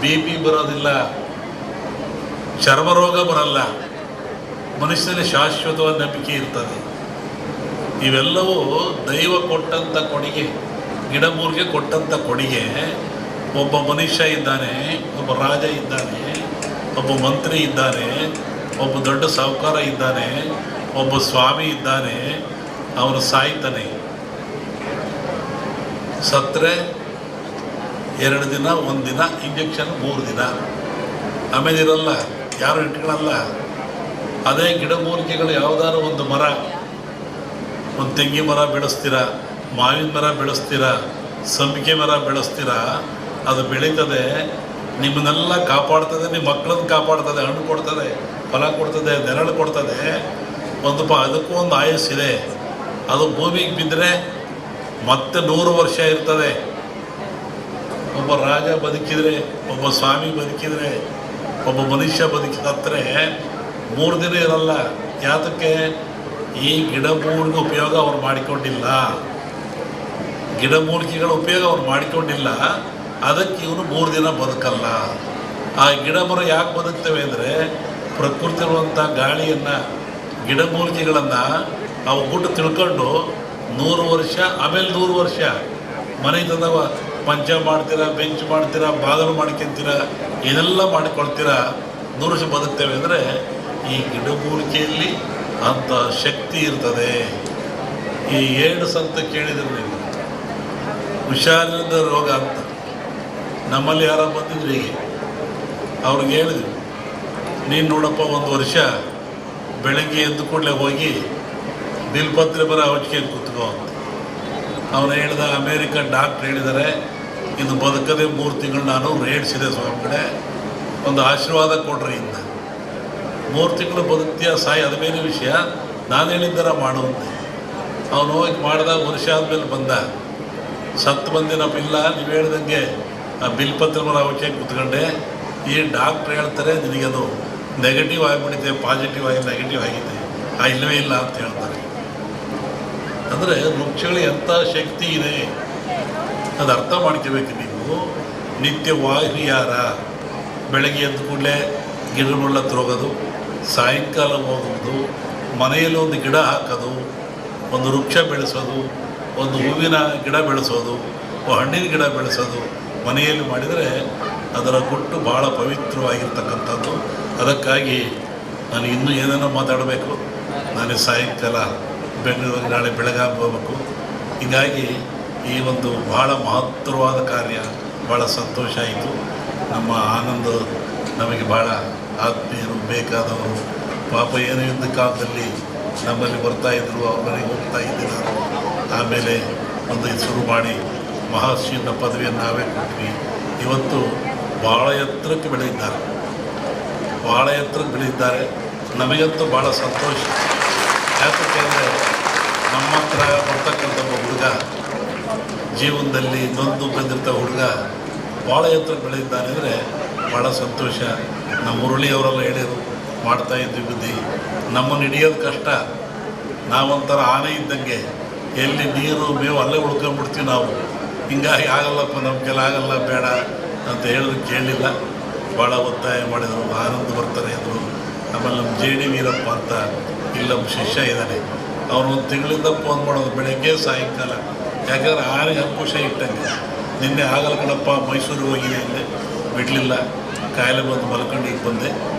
B P ಬರೋದಿಲ್ಲ, ಚರ್ಮರೋಗ ಬರಲ್ಲ, ಮನುಷ್ಯನಲ್ಲಿ ಶಾಶ್ವತವಾದ ನಂಬಿಕೆ ಇರ್ತದೆ. ಇವೆಲ್ಲವೂ ದೈವ ಕೊಟ್ಟಂಥ ಕೊಡುಗೆ, ಗಿಡಮೂರಿಗೆ ಕೊಟ್ಟಂಥ ಕೊಡುಗೆ. ಒಬ್ಬ ಮನುಷ್ಯ ಇದ್ದಾನೆ, ಒಬ್ಬ ರಾಜ ಇದ್ದಾನೆ, ಒಬ್ಬ ಮಂತ್ರಿ ಇದ್ದಾನೆ, ಒಬ್ಬ ದೊಡ್ಡ ಸಾಹುಕಾರ ಇದ್ದಾನೆ, ಒಬ್ಬ ಸ್ವಾಮಿ ಇದ್ದಾನೆ, ಅವನು ಸಾಯ್ತಾನೆ. ಸತ್ತರೆ ಎರಡು ದಿನ, ಒಂದು ದಿನ ಇಂಜೆಕ್ಷನ್ ಮೂರು ದಿನ. ಆಮೇಲೆ ಇರಲ್ಲ ಯಾರು ಇಟ್ಕೊಳ್ಳಲ್ಲ ಅದೇ ಗಿಡಮೂಲಿಕೆಗಳು ಯಾವುದಾದ್ರು ಒಂದು ಮರ, ಒಂದು ತೆಂಗಿನ ಮರ ಬೆಳೆಸ್ತೀರಾ, ಮಾವಿನ ಮರ ಬೆಳೆಸ್ತೀರಾ ಸಂಪಿಗೆ ಮರ ಬೆಳೆಸ್ತೀರಾ, ಅದು ಬೆಳೀತದೆ, ನಿಮ್ಮನ್ನೆಲ್ಲ ಕಾಪಾಡ್ತದೆ ನಿಮ್ಮ ಮಕ್ಕಳನ್ನ ಕಾಪಾಡ್ತದೆ, ಹಣ್ಣು ಕೊಡ್ತದೆ, ಫಲ ಕೊಡ್ತದೆ, ನೆರಳು ಕೊಡ್ತದೆ. ಒಂದು ಪ, ಅದಕ್ಕೂ ಒಂದು ಆಯಸ್ಸಿದೆ. ಅದು ಭೂಮಿಗೆ ಬಿದ್ದರೆ ಮತ್ತೆ ನೂರು ವರ್ಷ ಇರ್ತದೆ. ಒಬ್ಬ ರಾಜ ಬದುಕಿದರೆ, ಒಬ್ಬ ಸ್ವಾಮಿ ಬದುಕಿದರೆ, ಒಬ್ಬ ಮನುಷ್ಯ ಬದುಕಿದ್ರೆ ಮೂರು ದಿನ ಇರಲ್ಲ. ಯಾತಕ್ಕೆ? ಈ ಗಿಡಮೂಲಿಕೆ ಉಪಯೋಗ ಅವ್ರು ಮಾಡಿಕೊಂಡಿಲ್ಲ. ಗಿಡಮೂಲಿಕೆಗಳ ಉಪಯೋಗ ಅವ್ರು ಮಾಡಿಕೊಂಡಿಲ್ಲ. ಅದಕ್ಕೆ ಇವನು ಮೂರು ದಿನ ಬದುಕಲ್ಲ. ಆ ಗಿಡ ಮರ ಯಾಕೆ ಬದುಕ್ತವೆ ಅಂದರೆ ಪ್ರಕೃತಿ ಇರುವಂಥ ಗಾಳಿಯನ್ನು ಗಿಡಮೂಲಿಕೆಗಳನ್ನು ಅವು ಗುಟ್ಟು ತಿಳ್ಕೊಂಡು ನೂರು ವರ್ಷ, ಆಮೇಲೆ ನೂರು ವರ್ಷ ಮನೆ ತಂದವ ಪಂಚ ಮಾಡ್ತೀರಾ, ಬೆಂಚ್ ಮಾಡ್ತೀರಾ, ಬಾಗಲು ಮಾಡ್ಕೊಂತೀರಾ, ಏನೆಲ್ಲ ಮಾಡಿಕೊಳ್ತೀರಾ, ನೂರು ವರ್ಷ ಬದುಕ್ತೇವೆ ಅಂದರೆ ಈ ಗಿಡಮೂಲಿಕೆಯಲ್ಲಿ ಅಂಥ ಶಕ್ತಿ ಇರ್ತದೆ. ಈ ಏಡ್ಸ್ ಸಂತ ಕೇಳಿದ್ರು ನೀವು. ಹುಷಾರಿಲ್ಲದ ರೋಗ ಅಂತ. ನಮ್ಮಲ್ಲಿ ಯಾರ ಬಂದಿದ್ರು ಹೀಗೆ. ಅವ್ರಿಗೆ ಹೇಳಿದ್ರು, ನೀನು ನೋಡಪ್ಪ, ಒಂದು ವರ್ಷ ಬೆಳಗ್ಗೆ ಎದ್ದು ಕೂಡಲೇ ಹೋಗಿ ಬಿಲ್ಪತ್ರೆ ಬರೋ ಔಷಧಿ ಕೂತ್ಕೋ ಅಂತ. ಅವನು ಹೇಳಿದ ಅಮೇರಿಕನ್ ಡಾಕ್ಟ್ರ್ ಹೇಳಿದ್ದಾರೆ ಇದು ಬದುಕದೆ ಮೂರು ತಿಂಗಳು ನಾನು ರೇಡ್ಸಿದೆ ಸ್ವಾಮಿ ಕಡೆ ಒಂದು ಆಶೀರ್ವಾದ ಕೊಡ್ರಿ ಇಂದ. ಮೂರು ತಿಂಗಳು ಬದುಕ್ತೀಯ ಸಾಯಿ, ಅದ ಮೇಲೆ ವಿಷಯ. ನಾನು ಹೇಳಿದ್ದರ ಮಾಡುವಂತೆ ಅವನು ಹೋಗಿ ಮಾಡಿದಾಗ ವರ್ಷ ಆದಮೇಲೆ ಬಂದ. ಸತ್ತು ಬಂದಿನಪ್ಪ ಇಲ್ಲ ನೀವು ಹೇಳ್ದಂಗೆ ಆ ಬಿಲ್ಪತ್ರ ಮರ ಅವಶ್ಯ ಕೂತ್ಕೊಂಡೆ. ಈ ಡಾಕ್ಟ್ರ್ ಹೇಳ್ತಾರೆ, ನಿನಗದು ನೆಗೆಟಿವ್ ಆಗಿಬಿಟ್ಟಿದೆ ಪಾಸಿಟಿವ್ ಆಗಿ ನೆಗೆಟಿವ್ ಆಗಿದೆ. ಆ ಇಲ್ಲವೇ ಇಲ್ಲ ಅಂತ ಹೇಳ್ತಾರೆ. ಅಂದರೆ ವೃಕ್ಷಗಳು ಎಂಥ ಶಕ್ತಿ ಇದೆ? ಅದು ಅರ್ಥ ಮಾಡ್ಕೋಬೇಕು ನೀವು. ನಿತ್ಯ ವಾಹಿಯಾರ ಬೆಳಗ್ಗೆ ಎದ್ದ ಕೂಡಲೇ ಗಿಡಗಳ ಹೋಗೋದು ಸಾಯಂಕಾಲ ಹೋಗೋದು ಮನೆಯಲ್ಲಿ ಒಂದು ಗಿಡ ಹಾಕೋದು, ಒಂದು ವೃಕ್ಷ ಬೆಳೆಸೋದು, ಒಂದು ಹೂವಿನ ಗಿಡ ಬೆಳೆಸೋದು ಹಣ್ಣಿನ ಗಿಡ ಬೆಳೆಸೋದು ಮನೆಯಲ್ಲಿ ಮಾಡಿದರೆ ಅದರ ಕೊಟ್ಟು ಭಾಳ ಪವಿತ್ರವಾಗಿರ್ತಕ್ಕಂಥದ್ದು. ಅದಕ್ಕಾಗಿ ನಾನು ಇನ್ನೂ ಏನೇನೋ ಮಾತಾಡಬೇಕು. ನಾನು ಸಾಯಂಕಾಲ ಬೆಂಗಳೂರಿಗೆ ನಾಳೆ ಬೆಳಗಾಗಿ ಹೋಗಬೇಕು. ಹೀಗಾಗಿ ಈ ಒಂದು ಭಾಳ ಮಹತ್ತರವಾದ ಕಾರ್ಯ ಭಾಳ ಸಂತೋಷ ಆಯಿತು. ನಮ್ಮ ಆನಂದ ನಮಗೆ ಭಾಳ ಆತ್ಮೀಯರು ಬೇಕಾದವರು. ಪಾಪ ಏನೋ ಇದ್ದ ಕಾಲದಲ್ಲಿ ನಮ್ಮಲ್ಲಿ ಬರ್ತಾ ಇದ್ದರು ಅವರಿಗೆ ಹೋಗ್ತಾ ಇದ್ದಿಲ್ಲ. ಆಮೇಲೆ ಒಂದು ಶುರು ಮಾಡಿ ಮಹರ್ಷಿಯನ್ನ ಪದವಿಯನ್ನು ನಾವೇ ಕೊಟ್ವಿ ಇವತ್ತು ಭಾಳ ಎತ್ತರಕ್ಕೆ ಬೆಳೆದಿದ್ದಾರೆ. ಭಾಳ ಎತ್ತರಕ್ಕೆ ಬೆಳೆದಿದ್ದಾರೆ. ನಮಗಂತೂ ಭಾಳ ಸಂತೋಷ. ಯಾಕಂದರೆ ನಮ್ಮ ಹತ್ರ ಬರ್ತಕ್ಕಂಥ ಒಬ್ಬ ಹುಡುಗ ಜೀವನದಲ್ಲಿ ನೊಂದು ಬಂದಿರ್ತ ಹುಡುಗ ಭಾಳ ಎತ್ತರ ಬೆಳೆದಿದ್ದಾನೆ ಅಂದರೆ ಭಾಳ ಸಂತೋಷ. ನಮ್ಮ ಮುರಳಿ ಅವರೆಲ್ಲ ಹೇಳಿದರು, ಮಾಡ್ತಾ ಇದ್ವಿ ಬುದ್ಧಿ. ನಮ್ಮನ್ನು ಹಿಡಿಯೋದು ಕಷ್ಟ. ನಾವೊಂಥರ ಆನೆ ಇದ್ದಂಗೆ ಎಲ್ಲಿ ನೀರು, ಮೇವು ಅಲ್ಲೇ ಉಳ್ಕೊಂಡ್ಬಿಡ್ತೀವಿ ನಾವು. ಹಿಂಗಾಗಿ ಆಗಲ್ಲಪ್ಪ ನಮ್ಮ ಕೆಲ ಆಗಲ್ಲ, ಬೇಡ ಅಂತ ಹೇಳಿದ್ರು ಕೇಳಲಿಲ್ಲ ಭಾಳ ಒತ್ತಾಯ ಮಾಡಿದರು. ಆನಂದ ಬರ್ತಾರೆ ಅಂದರು. ಆಮೇಲೆ ನಮ್ಮ ಜೆ ಡಿ ವೀರಪ್ಪ ಅಂತ ಇಲ್ಲಿ ನಮ್ಮ ಶಿಷ್ಯ ಇದ್ದಾನೆ. ಅವನು ಒಂದು ತಿಂಗಳಿಂದ ಫೋನ್ ಮಾಡೋದು, ಬೆಳಗ್ಗೆ ಸಾಯಂಕಾಲ. ಯಾಕಂದ್ರೆ ಆನೆ ಅಂಕುಶ ಇಟ್ಟಂಗೆ. ನಿನ್ನೆ ಆಗಲ್ಲ ಕಣಪ್ಪ ಮೈಸೂರಿಗೆ ಹೋಗಿದೆ ಅಂದೆ. ಬಿಡಲಿಲ್ಲ. ಕಾಯಿಲೆ ಬಂದು ಮಲ್ಕೊಂಡು ಈಗ ಬಂದೆ.